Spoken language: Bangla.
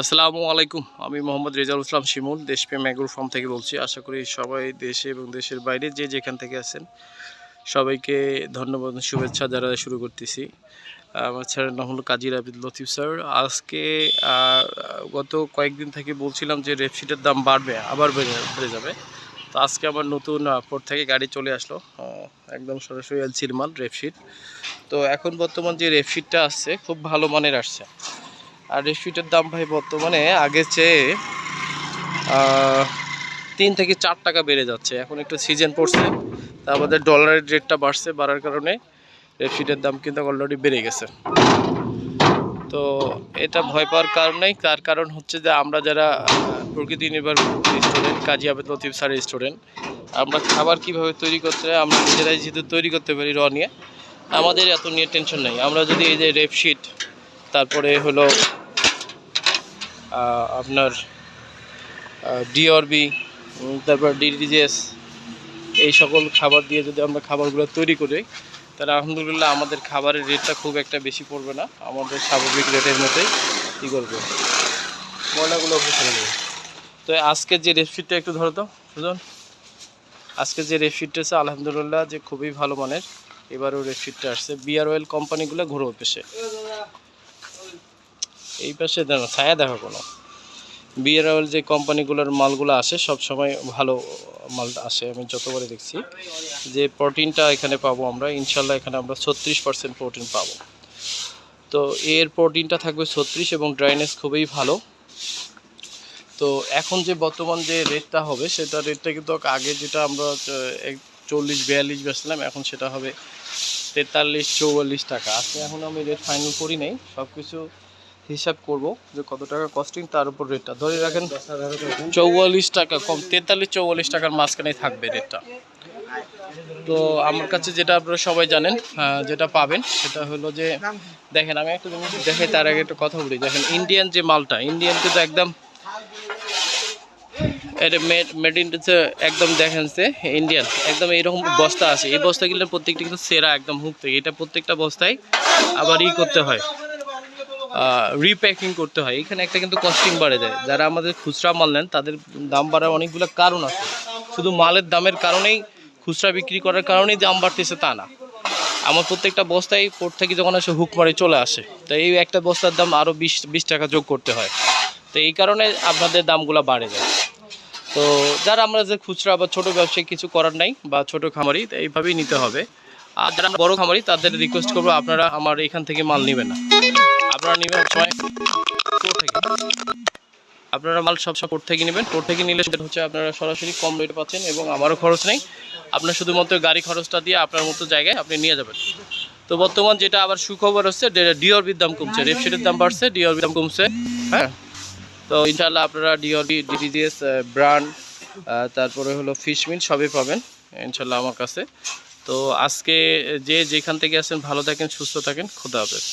আসসালামু আলাইকুম। আমি মোহাম্মদ রেজাউল ইসলাম শিমুল, দেশপ্রেম ম্যাগুর ফার্ম থেকে বলছি। আশা করি সবাই দেশে এবং দেশের বাইরে যে যেখান থেকে আছেন, সবাইকে ধন্যবাদ শুভেচ্ছা যারা শুরু করতেছি। আমার স্যারের নাম হলো কাজী রাবিদ লতিফ স্যার। আজকে গত কয়েকদিন থেকে বলছিলাম যে রেপশিটের দাম বাড়বে, আবার বেড়ে যাবে। তো আজকে আমার নতুন পোর্ট থেকে গাড়ি চলে আসলো। একদম সরাসরি এলসির মাল রেপশিট তো এখন বর্তমান যে রেপশিটটা আসছে, খুব ভালো মানের আসছে। আর রেসফিটের দাম ভাই বর্তমানে আগে চেয়ে তিন থেকে চার টাকা বেড়ে যাচ্ছে। এখন একটু সিজন পড়ছে, তা আমাদের ডলারের রেটটা বাড়ছে বাড়ার কারণে রেসফিটের দাম কিন্তু অলরেডি বেড়ে গেছে। তো এটা ভয় পাওয়ার কারণ নেই, তার কারণ হচ্ছে যে আমরা যারা প্রকৃতি নির্ভর স্টুডেন্ট কাজী আবেদ লতিফ স্যারের স্টুডেন্ট আমরা খাবার কীভাবে তৈরি করতে হয়, আমরা নিজেরাই যেহেতু তৈরি করতে পারি র নিয়ে, আমাদের এত নিয়ে টেনশন নেই। আমরা যদি এই যে রেপশিট তারপরে হলো আপনার ডিওরবি তারপর ডিডিজেস এই সকল খাবার দিয়ে যদি আমরা খাবারগুলো তৈরি করি, তাহলে আলহামদুলিল্লাহ আমাদের খাবারের রেটটা খুব একটা বেশি পড়বে না। আমাদের স্বাভাবিক রেটের মতোই কী করবে। ময়লাগুলো ফেলে তো আজকের যে রেসিপিটা একটু ধরো তো সুজন। আজকে যে রেসিপিটা আছে, আলহামদুলিল্লাহ যে খুবই ভালো মানের, এবারও রেসিপিটা আসছে। বিআর অয়েল কোম্পানিগুলো ঘুরে পেশে এই পাশে দেখো ছায়া দেখো কোনো। বিয়ার অয়েল যে কোম্পানিগুলোর মালগুলো আসে, সব সময় ভালো মাল আসে, আমি যতবারই দেখছি। যে প্রোটিনটা এখানে পাবো আমরা, ইনশাল্লাহ এখানে আমরা ছত্রিশ পার্সেন্ট প্রোটিন পাবো। তো এর প্রোটিনটা থাকবে ছত্রিশ এবং ড্রাইনেস খুবই ভালো। তো এখন যে বর্তমান যে রেটটা হবে, সেটা রেটটা কিন্তু আগে যেটা আমরা চল্লিশ, বিয়াল্লিশ বেচলাম এখন সেটা হবে তেতাল্লিশ, চৌয়াল্লিশ টাকা। আজকে এখন আমি রেট ফাইনাল করি নাই সব কিছু হিসাব করব যে কত টাকা কস্টিং তার উপর রেটটা ধরে রাখেন চৌয়াল্লিশ টাকা কম তেতাল্লিশ চৌয়াল্লিশ টাকার মাঝখানে থাকবে রেটটা তো আমার কাছে যেটা আপনারা সবাই জানেন যেটা পাবেন সেটা হলো যে দেখেন আমি একটা জিনিস দেখাই তার আগে একটা কথা বলি। দেখেন ইন্ডিয়ান যে মালটা ইন্ডিয়ান কিন্তু একদম এটা মেড মেড ইন একদম দেখেন যে ইন্ডিয়ান একদম এরকম বস্তা আছে। এই বস্তাগুলো প্রত্যেকটা কিন্তু সেরা একদম হুক থেকে। এটা প্রত্যেকটা বস্তায় আবার ই করতে হয়। রিপ্যাকিং করতে হয়। এখানে একটা কিন্তু কস্টিং বাড়ে যায়। যারা আমাদের খুচরা মাল নেন, তাদের দাম বাড়ার অনেকগুলো কারণ আছে। শুধু মালের দামের কারণেই খুচরা বিক্রি করার কারণেই দাম বাড়তেছে তা না। আমার প্রত্যেকটা বস্তায় পোর্ট থেকে যখন আসে হুক মারে চলে আসে, তো এই একটা বস্তার দাম আরও বিশ বিশ টাকা যোগ করতে হয়। তো এই কারণে আপনাদের দামগুলো বাড়ে যায়। তো যারা আমরা যে খুচরা বা ছোট ব্যবসায়ী কিছু করার নাই বা ছোট খামারি এইভাবেই নিতে হবে। আর যারা বড় খামারি, তাদের রিকোয়েস্ট করব আপনারা আমার এখান থেকে মাল নেবেন না। আপনারা নেবেন থেকে। আপনারা মাল সব কোর্ট থেকে নেবেন। কোর্ট থেকে নিলে সেটা হচ্ছে আপনারা সরাসরি কম রেটে পাচ্ছেন এবং আমারও খরচ নেই। আপনার শুধুমাত্র গাড়ি খরচটা দিয়ে আপনার মতো জায়গায় আপনি নিয়ে যাবেন। তো বর্তমান যেটা আবার সুখবর হচ্ছে ডিওরবির দাম কমছে। রেপসিটের দাম বাড়ছে ডিওরবির দাম কমছে হ্যাঁ? তো ইনশাল্লাহ আপনারা ডিওরবি ডিডিজিএস ব্র্যান্ড তারপরে হলো ফিশ মিল সবই পাবেন ইনশাল্লাহ আমার কাছে। তো আজকে যে যেখান থেকে আছেন, ভালো থাকেন, সুস্থ থাকেন, খুদা হাফেজ।